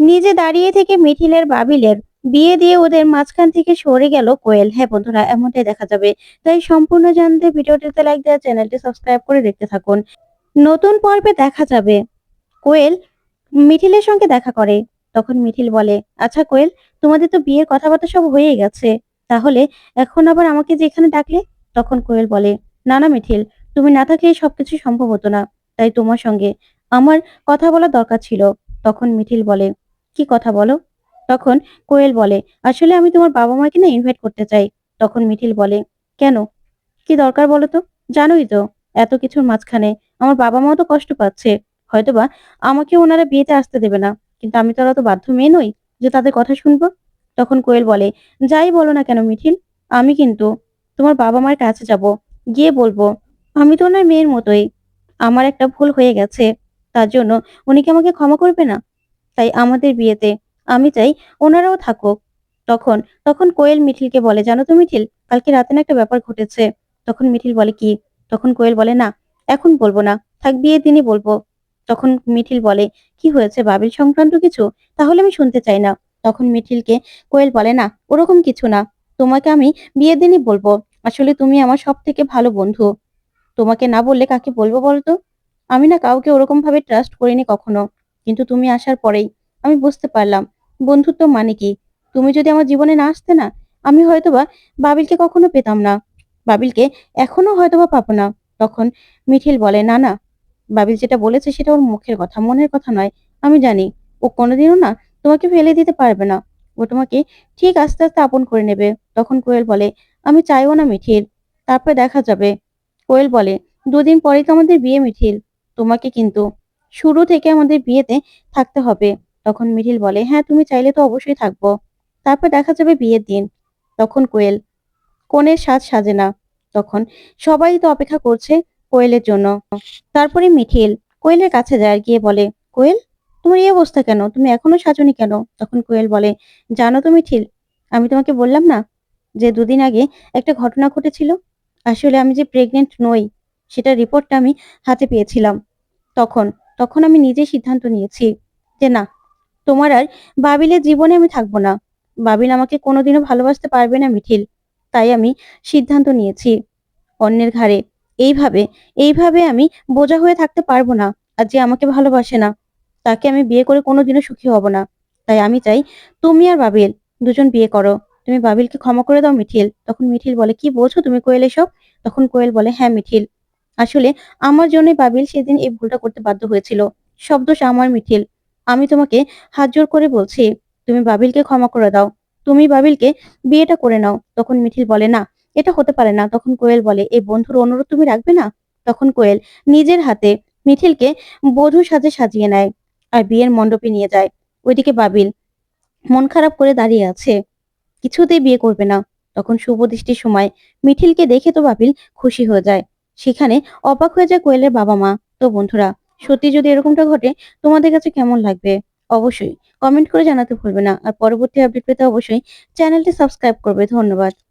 নিজে দাঁড়িয়ে থেকে মিঠিলের বাবিলের বিয়ে দিয়ে ওদের মাঝখান থেকে সরে গেল কোয়েল। হ্যাঁ বন্ধুরা, এমনটাই দেখা যাবে। তাই সম্পূর্ণ জানতে ভিডিওটিতে লাইক দেওয়া চ্যানেলটি সাবস্ক্রাইব করে দেখতে থাকুন। নতুন পর্বে দেখা যাবে। কোয়েল মিঠিলের সঙ্গে দেখা করে। তখন মিঠিল বলে আচ্ছা কোয়েল, তোমাদের তো বিয়ের কথাবার্তা সব হয়ে গেছে। তাহলে এখন আবার আমাকে যে এখানে ডাকলে? তখন কোয়েল বলে, না না মিঠিল, তুমি না থাকলে সবকিছু সম্ভব হতো না। তাই তোমার সঙ্গে আমার কথা বলার দরকার ছিল। তখন মিঠিল বলে কি কথা বলো? তখন কোয়েল বলে, আসলে আমি তোমার বাবা মাকে না ইনভাইট করতে চাই। তখন মিঠিল বলে, কেন? কি দরকার বলো তো? জানোই তো, এত কিছুর মাঝখানে আমার বাবা মাও তো কষ্ট পাচ্ছে। হয়তোবা আমাকে ওনারা বিয়েতে আসতে দেবে না, কিন্তু আমি তো অত বাধ্য মেয়ে নই যে তাদের কথা শুনব। তখন কোয়েল বলে, যাই বলো না কেন মিঠিল, আমি কিন্তু তোমার বাবা মার কাছে যাব, গিয়ে বলব, আমি তো ওনার মেয়ের মতোই। আমার একটা ভুল হয়ে গেছে, তার জন্য উনি কি আমাকে ক্ষমা করবে না? তাই আমাদের বিয়েতে আমি চাই ওনারাও থাকুক। তখন তখন কোয়েল মিঠিলকে বলে, জানো তো মিঠিল, কালকে রাতে না একটা ব্যাপার ঘটেছে। তখন মিঠিল বলে, কি? তখন কোয়েল বলে, না, এখন বলব না, থাক বিয়ের দিনই বলব। তখন মিঠিল বলে, কি হয়েছে, বাবিল সংক্রান্ত কিছু? তাহলে আমি শুনতে চাই না। তখন মিঠিলকে কোয়েল বলে, না, ওরকম কিছু না, তোমাকে আমি বিয়ের দিনই বলব। আসলে তুমি আমার সব থেকে ভালো বন্ধু। তোমাকে না বললে কাকে বলব বলতো? আমি না কাউকে ওরকম ভাবে ট্রাস্ট করিনি কখনো। কিন্তু তুমি আসার পরেই আমি বুঝতে পারলাম, বন্ধুত্ব মানে কি? তুমি যদি আমার জীবনে না আসতে না, আমি হয়তোবা বাবিলকে কখনো পেতাম না। বাবিলকে এখনও হয়তোবা পাবো না। তখন মিঠিল বলে, না না, বাবিল যেটা বলেছে সেটা ওর মুখের কথা, মনের কথা নয়, আমি জানি। ও কোনোদিনও না তোমাকে ফেলে দিতে পারবে না। ও তোমাকে ঠিক আস্তে আস্তে আপন করে নেবে। তখন কোয়েল বলে, আমি চাইও না মিঠিল, তারপর দেখা যাবে। কোয়েল বলে, দুদিন পরেই তো আমাদের বিয়ে মিঠিল, তোমাকে কিন্তু শুরু থেকে আমাদের বিয়েতে থাকতে হবে। তখন মিঠিল বলে হ্যাঁ তুমি চাইলে তো অবশ্যই থাকব। তারপর দেখা যাবে বিয়ের দিন। তখন কোয়েল কনের সাজ সাজে না। তখন, সবাই তো অপেক্ষা করছে কোয়েলের জন্য। তারপরে মিঠিল কোয়েলের কাছে যায় গিয়ে বলে, কোয়েল, তোমার এই অবস্থা কেন? তুমি এখনও সাজনি কেন? তখন কোয়েল বলে, জানো তো মিঠিল আমি তোমাকে বললাম না যে দুদিন আগে একটা ঘটনা ঘটেছিল? আসলে আমি যে প্রেগনেন্ট নই সেটা রিপোর্টটা আমি হাতে পেয়েছিলাম। তখন তখন আমি নিজে সিদ্ধান্ত নিয়েছি যে না, তোমার আর বাবিলের জীবনে আমি থাকব না। বাবিল আমাকে কোনোদিনও ভালোবাসতে পারবে না, মিঠিল। তাই আমি সিদ্ধান্ত নিয়েছি অন্যের ঘাড়ে, এইভাবে এইভাবে আমি বোঝা হয়ে থাকতে পারব না আর যে আমাকে ভালোবাসে না। তাকে আমি বিয়ে করে কোনোদিনও সুখী হব না। তাই আমি চাই তুমি আর বাবিল দুজন বিয়ে করো। তুমি বাবিলকে ক্ষমা করে দাও, মিঠিল। তখন মিঠিল বলে, কি বলছো তুমি কোয়েল এসব? তখন কোয়েল বলে হ্যাঁ মিঠিল। আসলে আমার জন্যই বাবিল সেদিন এই ভুলটা করতে বাধ্য হয়েছিল। সব দোষ আমার মিঠিল। আমি তোমাকে হাত জোর করে বলছি, তুমি বাবিলকে ক্ষমা করে দাও। তুমি বাবিলকে বিয়েটা করে নাও। তখন মিঠিল বলে, না, এটা হতে পারে না। তখন কোয়েল বলে, এই বন্ধুর অনুরোধ তুমি রাখবে না? তখন কোয়েল নিজের হাতে মিঠিলকে বধূ সাজে সাজিয়ে নেয় আর বিয়ের মণ্ডপে নিয়ে যায়। ওইদিকে বাবিল মন খারাপ করে দাঁড়িয়ে আছে। কিছুতেই বিয়ে করবে না। তখন শুভ দৃষ্টির সময় মিঠিলকে দেখে তো বাবিল খুশি হয়ে যায়। সেখানে অবাক হয়ে যায় কোয়েলের বাবা মা। তো বন্ধুরা, সত্যি যদি এরকমটা ঘটে, তোমাদের কাছে কেমন লাগবে? অবশ্যই কমেন্ট করে জানাতে ভুলবে না। আর পরবর্তী আপডেট পেতে অবশ্যই চ্যানেলটি সাবস্ক্রাইব করবে। ধন্যবাদ।